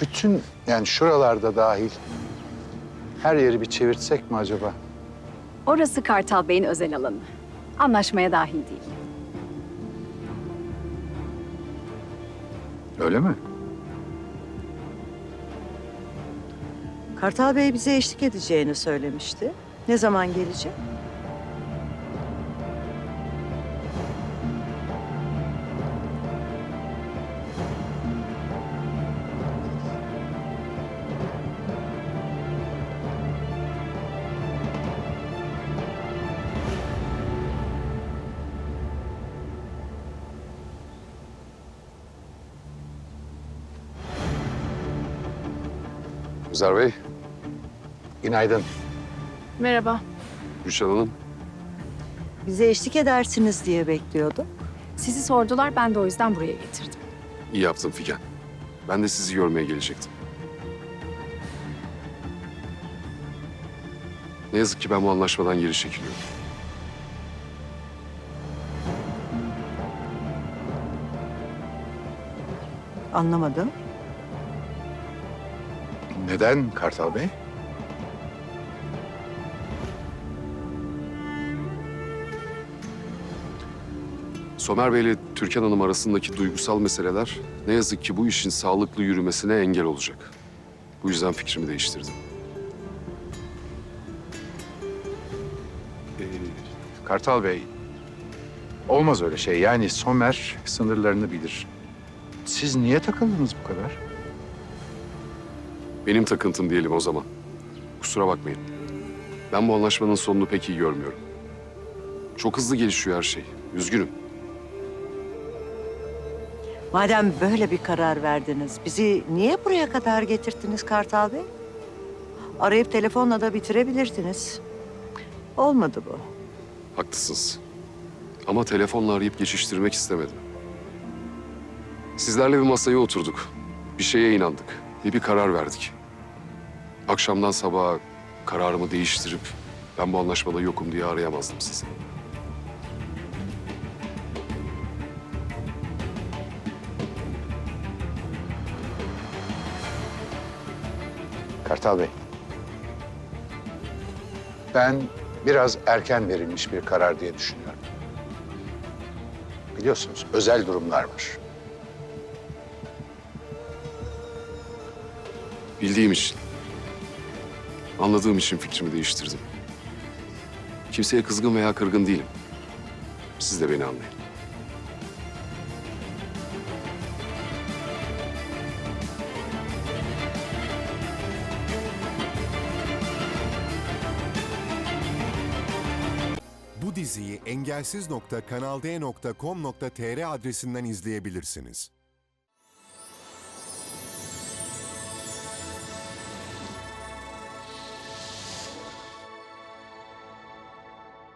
bütün yani şuralarda dahil her yeri bir çevirtsek mi acaba? Orası Kartal Bey'in özel alanı. Anlaşmaya dahil değil. Öyle mi? Kartal Bey bize eşlik edeceğini söylemişti. Ne zaman gelecek? Özer Bey, Günaydın. Merhaba. Gülşen Hanım. Bize eşlik edersiniz diye bekliyordum. Sizi sordular, ben de o yüzden buraya getirdim. iyi yaptın Figen. Ben de sizi görmeye gelecektim. Ne yazık ki ben bu anlaşmadan geri çekiliyorum. Anlamadım. Neden Kartal Bey? Somer Bey ile Türkan Hanım arasındaki duygusal meseleler ne yazık ki bu işin sağlıklı yürümesine engel olacak. Bu yüzden fikrimi değiştirdim. Ee, Kartal Bey, olmaz öyle şey. Yani Somer sınırlarını bilir. Siz niye takıldınız bu kadar? Benim takıntım diyelim o zaman. Kusura bakmayın. Ben bu anlaşmanın sonunu pek iyi görmüyorum. Çok hızlı gelişiyor her şey. Üzgünüm. Madem böyle bir karar verdiniz, bizi niye buraya kadar getirttiniz Kartal Bey? Arayıp telefonla da bitirebilirdiniz. Olmadı bu. Haklısınız. Ama telefonla arayıp geçiştirmek istemedim. Sizlerle bir masaya oturduk. Bir şeye inandık ve bir karar verdik. Akşamdan sabaha kararımı değiştirip ben bu anlaşmada yokum diye arayamazdım sizi. Kartal Bey. Ben biraz erken verilmiş bir karar diye düşünüyorum. Biliyorsunuz özel durumlar var. Bildiğim için, anladığım için fikrimi değiştirdim. Kimseye kızgın veya kırgın değilim. Siz de beni anlayın. Bu diziyi engelsiz.kanalde.com.tr adresinden izleyebilirsiniz.